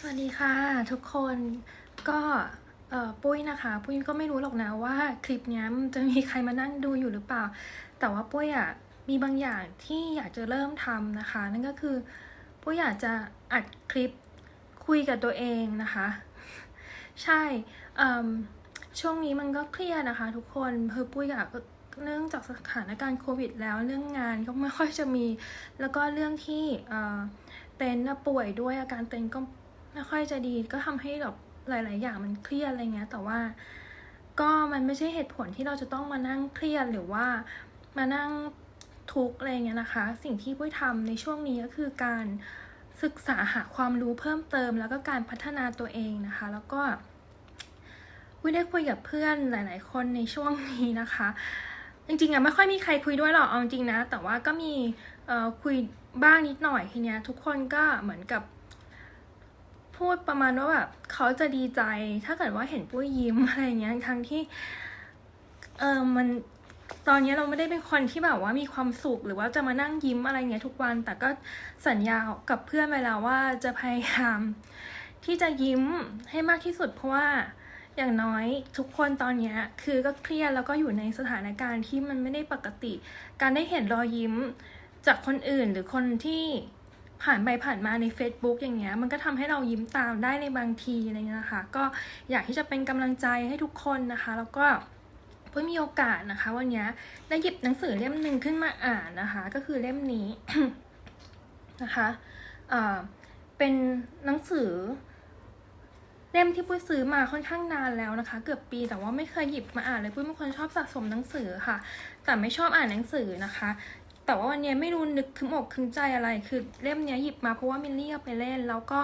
สวัสดีค่ะทุกคนก็เออปุ้ยนะคะ ปุ้ยก็ไม่รู้หรอกนะว่าคลิปนี้จะมีใครมานั่งดูอยู่หรือเปล่า แต่ว่าปุ้ยอะมีบางอย่างที่อยากจะเริ่มทำนะคะ นั่นก็คือปุ้ยอยากจะอัดคลิปคุยกับตัวเองนะคะ ใช่ช่วงนี้มันก็เครียดนะคะ ทุกคนคือปุ้ยอะก็เนื่องจากสถานการณ์โควิด แล้วเรื่องงานก็ไม่ค่อยจะมี แล้วก็เรื่องที่เต้นป่วยด้วยอาการเต้นก็ ไม่ค่อยจะดีก็ทำให้แบบหลาย ๆ อย่างมันเครียดอะไรเงี้ย แต่ว่าก็มันไม่ใช่เหตุผลที่เราจะต้องมานั่งเครียดหรือว่ามานั่งทุกข์อะไรเงี้ยนะคะ สิ่งที่ปุ้ยทำในช่วงนี้ก็คือการศึกษาหาความรู้เพิ่มเติม แล้วก็การพัฒนาตัวเองนะคะ แล้วก็วิได้คุยกับเพื่อนหลาย ๆ คนในช่วงนี้นะคะ จริง ๆอะไม่ค่อยมีใครคุยด้วยหรอกเอาจริงๆนะ แต่ว่าก็มีคุยบ้างนิดหน่อยทีเนี้ยทุกคนก็เหมือนกับ พูดประมาณว่าแบบเขาจะดีใจ ถ้าเกิดว่าเห็นปุ้ยยิ้มอะไรเงี้ยทั้งที่ เออมันตอนนี้เราไม่ได้เป็นคนที่แบบว่ามีความสุขหรือว่าจะมานั่งยิ้มอะไรเงี้ยทุกวัน แต่ก็สัญญากับเพื่อนไปแล้วว่าจะพยายามที่จะยิ้มให้มากที่สุดเพราะว่าอย่างน้อยทุกคนตอนนี้คือก็เครียดแล้วก็อยู่ในสถานการณ์ที่มันไม่ได้ปกติ การได้เห็นรอยยิ้มจากคนอื่นหรือคนที่ ผ่านไปผ่านมาใน Facebook อย่างเงี้ยมันก็ทำให้เรายิ้มตามได้ในบางทีอะไรเงี้ยนะคะ ก็อยากที่จะเป็นกำลังใจให้ทุกคนนะคะ แล้วก็เพื่อมีโอกาสนะคะ วันนี้ได้หยิบหนังสือเล่มหนึ่งขึ้นมาอ่านนะคะ ก็คือเล่มนี้นะคะเอ่อเป็นหนังสือเล่มที่ปุ้ยซื้อมาค่อนข้างนานแล้วนะคะ เกือบปีแต่ว่าไม่เคยหยิบมาอ่านเลยปุ้ยเป็นคนชอบสะสมหนังสือค่ะ แต่ไม่ชอบอ่านหนังสือนะคะ แต่ว่าวันนี้ไม่รู้นึกคึมอกคึมใจอะไร คือเล่มนี้หยิบมาเพราะว่ามิลลี่เอาไปเล่น แล้วก็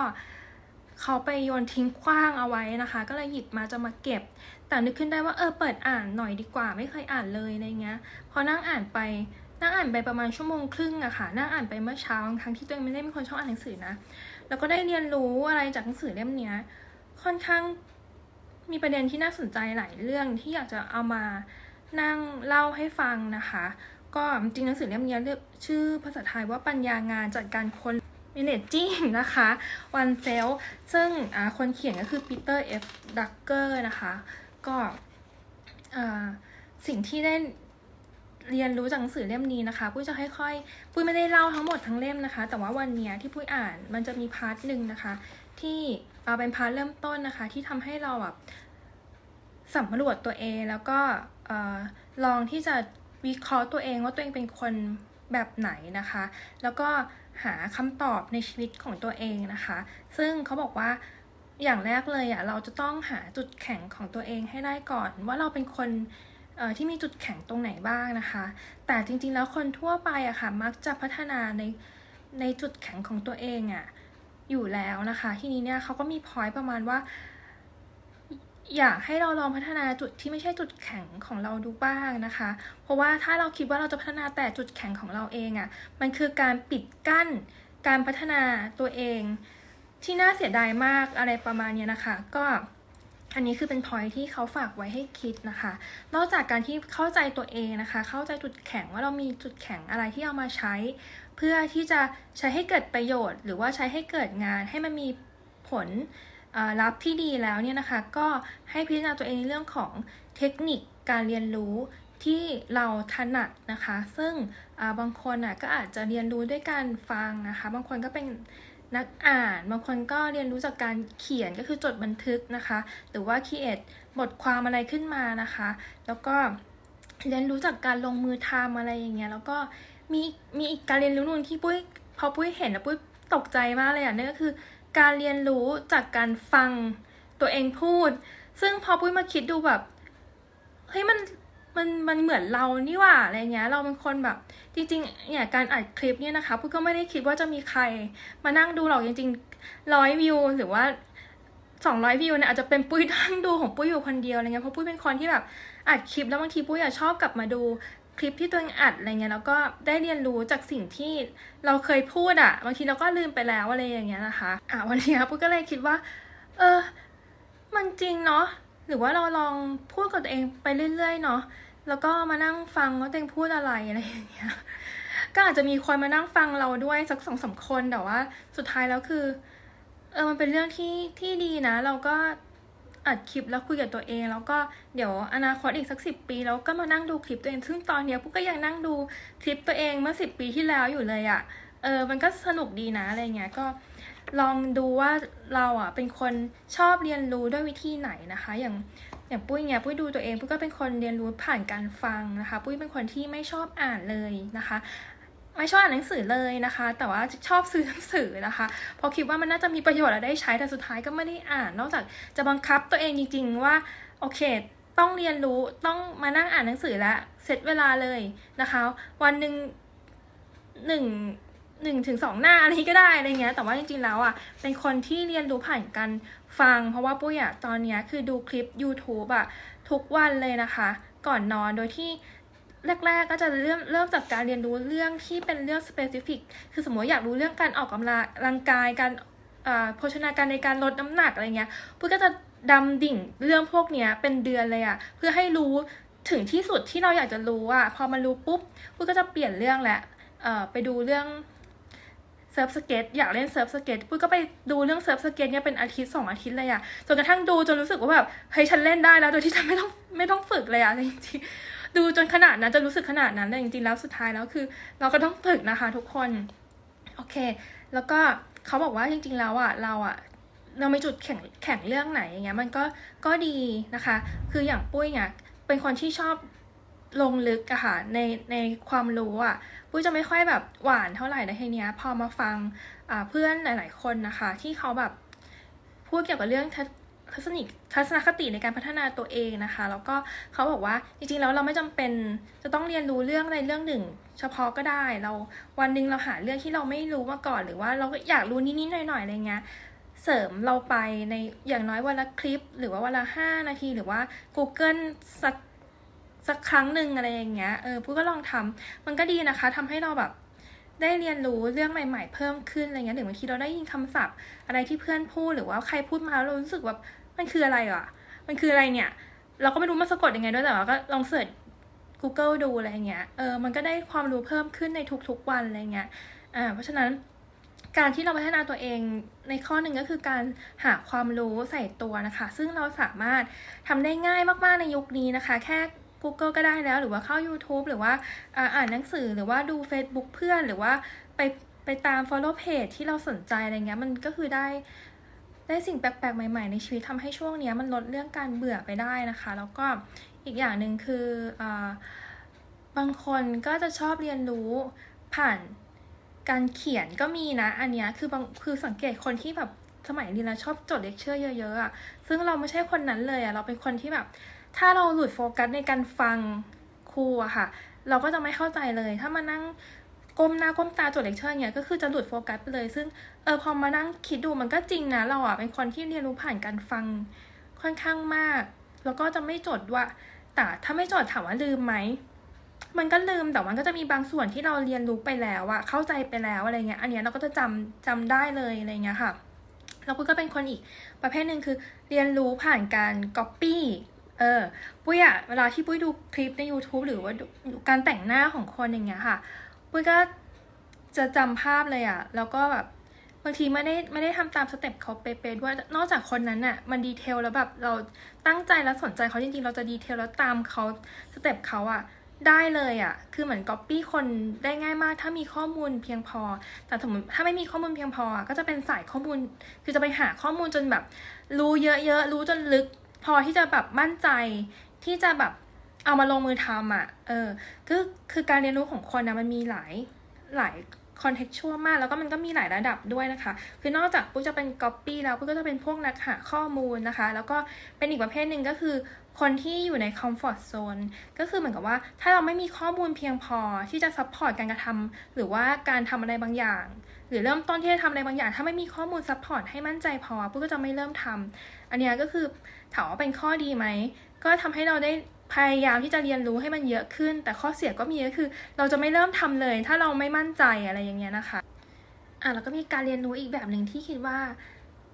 เขาไปโยนทิ้งขว้างเอาไว้นะคะ ก็เลยหยิบมาจะมาเก็บ แต่นึกขึ้นได้ว่าเออเปิดอ่านหน่อยดีกว่า ไม่เคยอ่านเลยอะไรเงี้ย พอนั่งอ่านไปนั่งอ่านไปประมาณชั่วโมงครึ่งอะค่ะ นั่งอ่านไปเมื่อเช้าทั้งที่ตัวเองไม่ได้เป็นคนชอบอ่านหนังสือนะ แล้วก็ได้เรียนรู้อะไรจากหนังสือเล่มนี้ค่อนข้างมีประเด็นที่น่าสนใจหลายเรื่องที่อยากจะเอามานั่งเล่าให้ฟังนะคะ ก็จริงหนังสือเล่มนี้เรียกชื่อภาษาไทยว่าปัญญางานจัดการคน managing นะคะ one cell ซึ่งคนเขียนก็คือ Peter F. Drucker นะคะ ก็สิ่งที่ได้เรียนรู้จากหนังสือเล่มนี้นะคะปุ้ยจะค่อยๆ ปุ้ยไม่ได้เล่าทั้งหมดทั้งเล่มนะคะ แต่ว่าวันนี้ที่ปุ้ยอ่านมันจะมีพาร์ทหนึ่งนะคะ ที่เอาเป็นพาร์ทเริ่มต้นนะคะ ที่ทำให้เราแบบสำรวจตัวเองแล้วก็ออลองที่จะ วิเคราะห์ตัวเองว่าตัวเองเป็นคนแบบไหนนะคะ แล้วก็หาคำตอบในชีวิตของตัวเองนะคะ ซึ่งเขาบอกว่าอย่างแรกเลยอะเราจะต้องหาจุดแข็งของตัวเองให้ได้ก่อน ว่าเราเป็นคนเอ่อที่มีจุดแข็งตรงไหนบ้างนะคะ แต่จริงๆแล้วคนทั่วไปอะค่ะมักจะพัฒนาในในจุดแข็งของตัวเองอะอยู่แล้วนะคะ ทีนี้เนี่ยเขาก็มีพอยต์ประมาณว่า อยากให้เราลองพัฒนาจุดที่ไม่ใช่จุดแข็งของเราดูบ้างนะคะ เพราะว่าถ้าเราคิดว่าเราจะพัฒนาแต่จุดแข็งของเราเองอะ่ะ มันคือการปิดกั้นการพัฒนาตัวเอง ที่น่าเสียดายมากอะไรประมาณนี้นะคะ ก็อันนี้คือเป็นพอยที่เขาฝากไว้ให้คิดนะคะ นอกจากการที่เข้าใจตัวเองนะคะ เข้าใจจุดแข็งว่าเรามีจุดแข็งอะไรที่เอามาใช้ เพื่อที่จะใช้ให้เกิดประโยชน์ หรือว่าใช้ให้เกิดงานให้มันมีผล ลัพธ์ที่ดีแล้วเนี่ยนะคะ ก็ให้พิจารณาตัวเองในเรื่องของเทคนิคการเรียนรู้ที่เราถนัดนะคะ ซึ่งบางคนอะก็อาจจะเรียนรู้ด้วยการฟังนะคะ บางคนก็เป็นนักอ่าน บางคนก็เรียนรู้จากการเขียนก็คือจดบันทึกนะคะ หรือว่าคีเอทบทความอะไรขึ้นมานะคะ แล้วก็เรียนรู้จากการลงมือทำอะไรอย่างเงี้ย แล้วก็มีมีอีกการเรียนรู้หนึ่งที่ปุ้ยพอปุ้ยเห็นแล้วปุ้ยตกใจมากเลยอะนั่นก็คือ การเรียนรู้จากการฟังตัวเองพูด ซึ่งพอปุ้ยมาคิดดูแบบเฮ้ยมันมันมันเหมือนเรานี่ว่าอะไรเงี้ยเราเป็นคนแบบ จริงๆเนี่ยการอัดคลิปเนี่ยนะคะปุ้ยก็ไม่ได้คิดว่าจะมีใครมานั่งดูหรอกจริงๆร้อยวิวหรือว่าสองร้อยวิวเนี่ยอาจจะเป็นปุ้ยนั่งดูของปุ้ยอยู่คนเดียวอะไรเงี้ยเพราะปุ้ยเป็นคนที่แบบอัดคลิปแล้วบางทีปุ้ยอะชอบกลับมาดู ลิปที่ตัวเองอัดอะไรเงี้ยแล้วก็ได้เรียนรู้จากสิ่งที่เราเคยพูดอะบางทีเราก็ลืมไปแล้วอะไรอย่างเงี้ยนะคะ อะวันนี้ปุ้ยก็เลยคิดว่า เออ มันจริงเนาะหรือว่าเราลองพูดกับตัวเองไปเรื่อยๆเนาะแล้วก็มานั่งฟังว่าตัวเองพูดอะไรอะไรอย่างเงี้ยก็อาจจะมีคนมานั่งฟังเราด้วยสักสองสามคนแต่ว่า สุดท้ายแล้วคือเออมันเป็นเรื่องที่ที่ดีนะ เราก็ อัดคลิปแล้วคุยกับตัวเอง แล้วก็เดี๋ยวอนาคตอีกสักสิบปีเราก็มานั่งดูคลิปตัวเอง ซึ่งตอนเนี้ยปุ๊กก็ยังนั่งดูคลิปตัวเองเมื่อสิบปีที่แล้วอยู่เลยอะ่ะเออมันก็สนุกดีนะอะไรเงี้ยก็ลองดูว่าเราอะเป็นคนชอบเรียนรู้ด้วยวิธีไหนนะคะ อย่างอย่างปุ้ยเนี่ยปุ้ยดูตัวเองปุ้ยก็เป็นคนเรียนรู้ผ่านการฟังนะคะ ปุ้ยเป็นคนที่ไม่ชอบอ่านเลยนะคะ ไม่ชอบอ่านหนังสือเลยนะคะ แต่ว่าชอบซื้อหนังสือนะคะเพราะคิดว่ามันน่าจะมีประโยชน์และได้ใช้แต่สุดท้ายก็ไม่ได้อ่าน นอกจากจะบังคับตัวเองจริง ๆ ว่าโอเค ต้องเรียนรู้ต้องมานั่งอ่านหนังสือแล้วเสร็จเวลาเลยนะคะ วันหนึ่งหนึ่งหนึ่งถึงสองหน้าอะไรก็ได้อะไรเงี้ยแต่ว่าจริงๆแล้วอะเป็นคนที่เรียนรู้ผ่านการฟัง เพราะว่าปุ้ยอะตอนเนี้ยคือดูคลิป YouTube อะทุกวันเลยนะคะ ก่อนนอนโดยที่ แรก ๆ ก็จะเริ่มเริ่มจากการเรียนรู้เรื่องที่เป็นเรื่อง specific คือสมมติอยากรู้เรื่องการออกกำลังกายการโภชนาการในการลดน้ำหนักอะไรเงี้ยปุ้ยก็จะดำดิ่งเรื่องพวกเนี้ยเป็นเดือนเลยอะเพื่อให้รู้ถึงที่สุดที่เราอยากจะรู้อะพอมารู้ปุ๊บปุ้ยก็จะเปลี่ยนเรื่องแหละไปดูเรื่องเซิร์ฟสเก็ตอยากเล่นเซิร์ฟสเก็ตปุ้ยก็ไปดูเรื่องเซิร์ฟสเก็ตเนี่ยเป็นอาทิตย์สองอาทิตย์เลยอะจนกระทั่งดูจนรู้สึกว่าแบบเฮ้ยฉันเล่นได้แล้วโดยที่ฉันไม่ต้องไม่ต้องฝึกเลยอะจริงๆ ดูจนขนาดนั้นจะรู้สึกขนาดนั้นแต่จริงๆแล้วสุดท้ายแล้วคือ เราก็ต้องฝึกนะคะทุกคน โอเค แล้วก็เขาบอกว่าจริง ๆ แล้วอะเราอะเราไมีจุดแข็งแข็งเรื่องไหนอย่างเงี้ยมันก็ก็ดีนะคะ คืออย่างปุ้ยเนี่ยเป็นคนที่ชอบลงลึกอะค่ะในในความรู้อะปุ้ยจะไม่ค่อยแบบหวานเท่าไหร่ในทีเนี้ยพอมาฟังอ่าเพื่อนหลาย ๆ คนนะคะ ที่เขาแบบพูดเกี่ยวกับเรื่อง ทัศนิทัศนคติในการพัฒนาตัวเองนะคะ แล้วก็เขาบอกว่าจริงๆแล้วเราไม่จำเป็นจะต้องเรียนรู้เรื่องอะไรเรื่องหนึ่ง เฉพาะก็ได้ เราวันหนึ่งเราหาเรื่องที่เราไม่รู้มาก่อน หรือว่าเราก็อยากรู้นิดๆหน่อยๆอะไรเงี้ยเสริมเราไปในอย่างน้อยวันละคลิป หรือว่าวันละห้านาที หรือว่า Google สักสักครั้งหนึ่งอะไรอย่างเงี้ยเออพูดก็ลองทำมันก็ดีนะคะทำให้เราแบบได้เรียนรู้เรื่องใหม่ ๆ เพิ่มขึ้นอะไรเงี้ยหรือบางทีเราได้ยินคำศัพท์ อะไรที่เพื่อนพูดหรือว่าใครพูดมาแล้วเรารู้สึกแบบ มันคืออะไรอะมันคืออะไรเนี่ย เราก็ไม่รู้มันสะกดยังไงด้วยแต่ว่าก็ลองเสิร์ช Google ดูอะไรเงี้ย เออ มันก็ได้ความรู้เพิ่มขึ้นในทุกๆวันอะไรเงี้ย อ่า เพราะฉะนั้นการที่เราพัฒนาตัวเองในข้อหนึ่งก็คือการหาความรู้ใส่ตัวนะคะ ซึ่งเราสามารถทำได้ง่ายมากๆในยุคนี้นะคะ แค่ Google ก็ได้แล้ว หรือว่าเข้า YouTube หรือว่าอ่าอ่านหนังสือหรือว่าดู Facebook เพื่อน หรือว่าไปไปตาม follow page ที่เราสนใจอะไรเงี้ย มันก็คือได้ ได้สิ่งแปลกๆ ใหม่ๆ ในชีวิตทำให้ช่วงนี้มันลดเรื่องการเบื่อไปได้นะคะ แล้วก็อีกอย่างหนึ่งคืออบางคนก็จะชอบเรียนรู้ผ่านการเขียนก็มีนะ อันนี้คือบางคือสังเกตคนที่แบบสมัยเรียนแล้วชอบจดเลคเชอร์เยอะๆอะซึ่งเราไม่ใช่คนนั้นเลยอะเราเป็นคนที่แบบ ถ้าเราหลุดโฟกัสในการฟังครูอะค่ะ เราก็จะไม่เข้าใจเลย ถ้ามานั่ง ก้มหน้าก้มตาจดเลคเชอร์เนี่ยก็คือจะหลุดโฟกัสไปเลย ซึ่งเออพอมานั่งคิดดูมันก็จริงนะเราอะเป็นคนที่เรียนรู้ผ่านการฟังค่อนข้างมาก แล้วก็จะไม่จดว่าแต่ถ้าไม่จดถามว่าลืมไหมมันก็ลืมแต่มันก็จะมีบางส่วนที่เราเรียนรู้ไปแล้วอะเข้าใจไปแล้วอะไรเงี้ย อันเนี้ยเราก็จะจำจำได้เลยอะไรเงี้ยค่ะแล้วปุ้ยก็เป็นคนอีกประเภทหนึ่งคือเรียนรู้ผ่านการ copy เออปุ้ยอะเวลาที่ปุ้ยดูคลิปใน YouTube หรือว่าการแต่งหน้าของคนอย่างเงี้ยค่ะ ปุ้ยก็จะจำภาพเลยอะแล้วก็แบบบางทีไม่ได้ไม่ได้ทำตามสเต็ปเขาเป๊ะๆด้วย นอกจากคนนั้นอะมันดีเทลแล้วแบบเราตั้งใจแล้วสนใจเขาจริงๆ เราจะดีเทลแล้วตามเขาสเต็ปเขาอะได้เลยอะคือเหมือนก๊อปปี้คนได้ง่ายมาก ถ้ามีข้อมูลเพียงพอ แต่สมมติถ้าไม่มีข้อมูลเพียงพอ ก็จะเป็นสายข้อมูล คือจะไปหาข้อมูลจนแบบ รู้เยอะๆ รู้จนลึก พอที่จะแบบมั่นใจที่จะแบบ เอามาลงมือทำอะ เออคือคือการเรียนรู้ของคนนะมันมีหลายหลายคอนเท็กชวลมาก แล้วก็มันก็มีหลายระดับด้วยนะคะ คือนอกจากปุ๊จะเป็นก๊อปปี้แล้วปุ๊ก็จะเป็นพวกนักหาข้อมูลนะคะ แล้วก็เป็นอีกประเภทหนึ่งก็คือคนที่อยู่ในคอมฟอร์ z โซนก็คือเหมือนกับว่าถ้าเราไม่มีข้อมูลเพียงพอที่จะซัพพอร์ตการกระทำหรือว่าการทำอะไรบางอย่าง หรือเริ่มต้นที่จะทำอะไรบางอย่าง ถ้าไม่มีข้อมูลซัพพอร์ตให้มั่นใจพอปุ๊ก็จะไม่เริ่มทำอันนี้ก็คือถามว่าเป็นข้อดีไหมก็ทำให้เราได้ พยายามที่จะเรียนรู้ให้มันเยอะขึ้น แต่ข้อเสียก็มีก็คือ เราจะไม่เริ่มทำเลย ถ้าเราไม่มั่นใจอะไรอย่างเงี้ยนะคะอะแล้วก็มีการเรียนรู้อีกแบบหนึ่งที่คิดว่า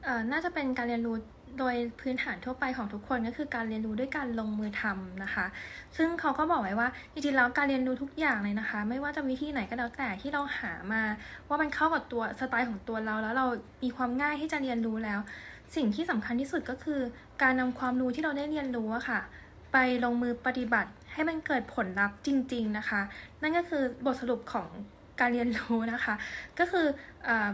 เอ่อน่าจะเป็นการเรียนรู้โดยพื้นฐานทั่วไปของทุกคนก็คือการเรียนรู้ด้วยการลงมือทำนะคะ ซึ่งเขาก็บอกไว้ว่าจริงๆแล้วการเรียนรู้ทุกอย่างเลยนะคะ ไม่ว่าจะวิธีไหนก็แล้วแต่ที่เราหามา ว่ามันเข้ากับตัวสไตล์ของตัวเรา แล้วเรามีความง่ายที่จะเรียนรู้แล้ว สิ่งที่สำคัญที่สุดก็คือ การนำความรู้ที่เราได้เรียนรู้อะค่ะ ไปลงมือปฏิบัติให้มันเกิดผลลัพธ์จริง ๆนะคะ นั่นก็คือบทสรุปของการเรียนรู้นะคะ ก็คืออา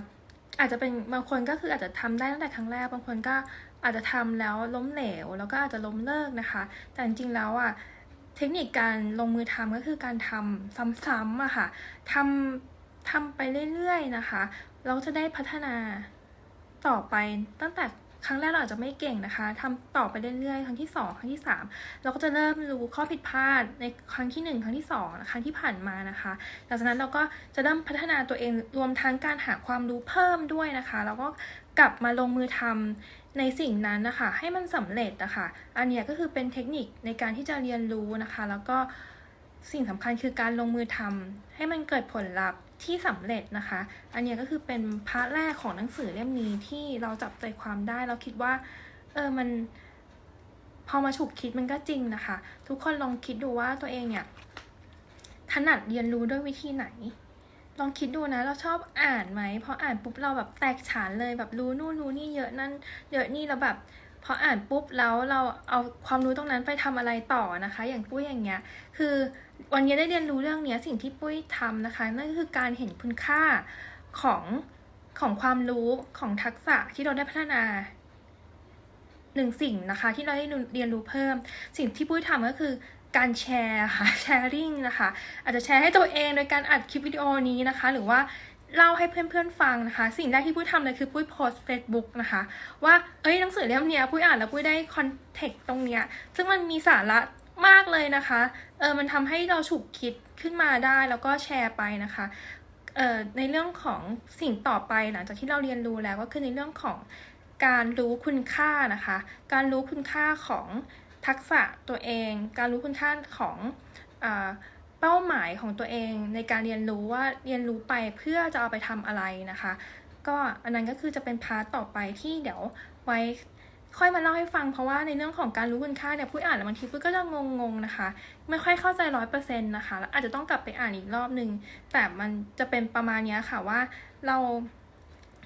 อาจจะเป็นบางคนก็คืออาจจะทำได้ตั้งแต่ครั้งแรก บางคนก็อาจจะทำแล้วล้มเหลว แล้วก็อาจจะล้มเลิกนะคะ แต่จริงๆแล้วอะเทคนิคการลงมือทำก็คือการทำซ้ำๆอะค่ะทำทำไปเรื่อยๆนะคะ เราจะได้พัฒนาต่อไปตั้งแต่ ครั้งแรกเราอาจจะไม่เก่งนะคะทำต่อไปเรื่อยๆ ครั้งที่สองครั้งที่สามเราก็จะเริ่มรู้ข้อผิดพลาดในครั้งที่หนึ่งครั้งที่สองครั้งที่ผ่านมานะคะหลังจากนั้นเราก็จะเริ่มพัฒนาตัวเองรวมทั้งการหาความรู้เพิ่มด้วยนะคะ แล้วก็กลับมาลงมือทำในสิ่งนั้นนะคะให้มันสำเร็จนะคะอันนี้ก็คือเป็นเทคนิคในการที่จะเรียนรู้นะคะ แล้วก็สิ่งสำคัญคือการลงมือทำให้มันเกิดผลลัพธ์ ที่สำเร็จนะคะ อันนี้ก็คือเป็นพาร์ทแรกของหนังสือเล่มนี้ที่เราจับใจความได้ เราคิดว่า เออ มัน พอมาฉุกคิดมันก็จริงนะคะ ทุกคนลองคิดดูว่าตัวเองเนี่ยถนัดเรียนรู้ด้วยวิธีไหน ลองคิดดูนะ เราชอบอ่านไหมพออ่านปุ๊บเราแบบแตกฉานเลยแบบรู้นู่นรู้นี่เยอะนั่นเยอะนี่แล้วแบบ พออ่านปุ๊บแล้วเราเอาความรู้ตรงนั้นไปทำอะไรต่อนะคะ อย่างปุ้ยอย่างเงี้ย คือวันนี้ได้เรียนรู้เรื่องเนี้ยสิ่งที่ปุ้ยทำนะคะ นั่นก็คือการเห็นคุณค่าของของความรู้ของทักษะที่เราได้พัฒนาหนึ่งสิ่งนะคะที่เราได้เรียนรู้เพิ่ม สิ่งที่ปุ้ยทำก็คือการแชร์ค่ะแชร์ริ่งนะคะ อาจจะแชร์ให้ตัวเองโดยการอัดคลิปวิดีโอนี้นะคะ หรือว่า เล่าให้เพื่อนๆฟังนะคะ สิ่งแรกที่ปุ้ยทำเลยคือปุ้ยโพสเฟซบุ๊กนะคะว่าเอ้ยหนังสือเล่มเนี้ยปุ้ยอ่านแล้วปุ้ยได้คอนเทกต์ตรงเนี้ยซึ่งมันมีสาระมากเลยนะคะเออมันทำให้เราฉุกคิดขึ้นมาได้แล้วก็แชร์ไปนะคะเอ่อในเรื่องของสิ่งต่อไปหลังจากที่เราเรียนรู้แล้วก็คือในเรื่องของการรู้คุณค่านะคะ การรู้คุณค่าของทักษะตัวเอง การรู้คุณค่าของอา เป้าหมายของตัวเองในการเรียนรู้ว่าเรียนรู้ไปเพื่อจะเอาไปทำอะไรนะคะ ก็อันนั้นก็คือจะเป็นพาร์ตต่อไปที่เดี๋ยวไว้ค่อยมาเล่าให้ฟังเพราะว่าในเรื่องของการรู้คุณค่าเนี่ยปุ้อ่านแล้วบางทีปุ้ก็จะงงๆนะคะ ไม่ค่อยเข้าใจร้อยเปอร์เซ็นต์นะคะแล้วอาจจะต้องกลับไปอ่านอีกรอบนึง แต่มันจะเป็นประมาณนี้ค่ะว่าเรา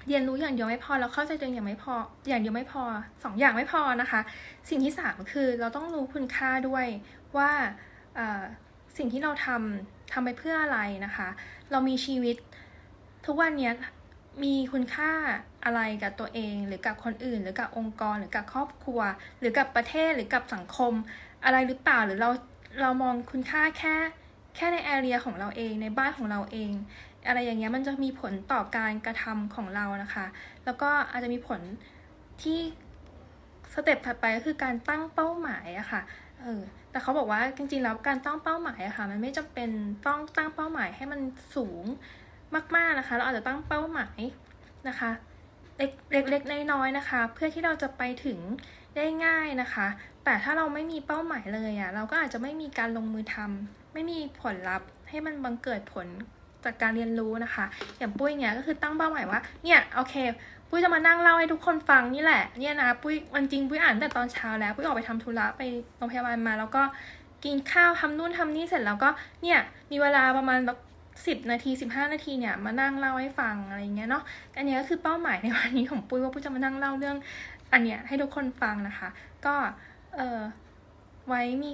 เรียนรู้อย่างเดียวไม่พอเราเข้าใจตัวเองอย่างไม่พออย่างเดียวไม่พอสองอย่างไม่พอนะคะ สิ่งที่สามคือเราต้องรู้คุณค่าด้วยว่า สิ่งที่เราทำทำไปเพื่ออะไรนะคะ เรามีชีวิตทุกวันนี้มีคุณค่าอะไรกับตัวเอง หรือกับคนอื่น หรือกับองค์กร หรือกับครอบครัว หรือกับประเทศหรือกับสังคม อะไรหรือเปล่าหรือเราเรามองคุณค่าแค่แค่ในแอเรียของเราเองในบ้านของเราเอง อะไรอย่างเงี้ยมันจะมีผลต่อการกระทำของเรานะคะ แล้วก็อาจจะมีผลที่สเต็ปถัดไปก็คือการตั้งเป้าหมายอะค่ะเออ แต่เขาบอกว่าจริงๆแล้วการตั้งเป้าหมายอะค่ะ มันไม่จำเป็นต้องตั้งเป้าหมายให้มันสูงมากๆนะคะ เราอาจจะตั้งเป้าหมายนะคะเล็กๆน้อยๆนะคะ เพื่อที่เราจะไปถึงได้ง่ายนะคะ แต่ถ้าเราไม่มีเป้าหมายเลยอะ่ะเราก็อาจจะไม่มีการลงมือทำไม่มีผลลัพธ์ให้มันบังเกิดผลจากการเรียนรู้นะคะ อย่างปุ้ยเนี่ยก็คือตั้งเป้าหมายว่าเนี่ยโอเค ปุ้ยจะมานั่งเล่าให้ทุกคนฟังนี่แหละ เนี่ยนะปุ้ยวันจริงปุ้ยอ่านแต่ตอนเช้าแล้วปุ้ยออกไปทำธุระไปโรงพยาบาลมา แล้วก็กินข้าวทำนู่นทำนี่เสร็จแล้วก็เนี่ยมีเวลาประมาณแบบสิบนาทีสิบห้านาทีเนี่ยมานั่งเล่าให้ฟังอะไรเงี้ยเนาะอันนี้ก็คือเป้าหมายในวันนี้ของปุ้ยว่าปุ้ยจะมานั่งเล่าเรื่อง อันเนี้ยให้ทุกคนฟังนะคะ ก็เออไว้มี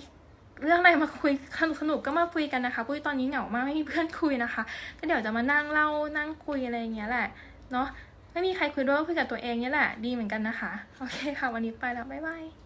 เรื่องอะไรมาคุยสนุกก็มาคุยกันนะคะปุ้ยตอนนี้เหงามากไม่มีเพื่อนคุยนะคะ ก็เดี๋ยวจะมานั่งเล่านั่งคุยอะไรเงี้ยแหละเนาะ ไม่มีใครคุยด้วยก็คุยกับตัวเองเนี่ยแหละ ดีเหมือนกันนะคะ โอเคค่ะ วันนี้ไปแล้ว บ๊ายบาย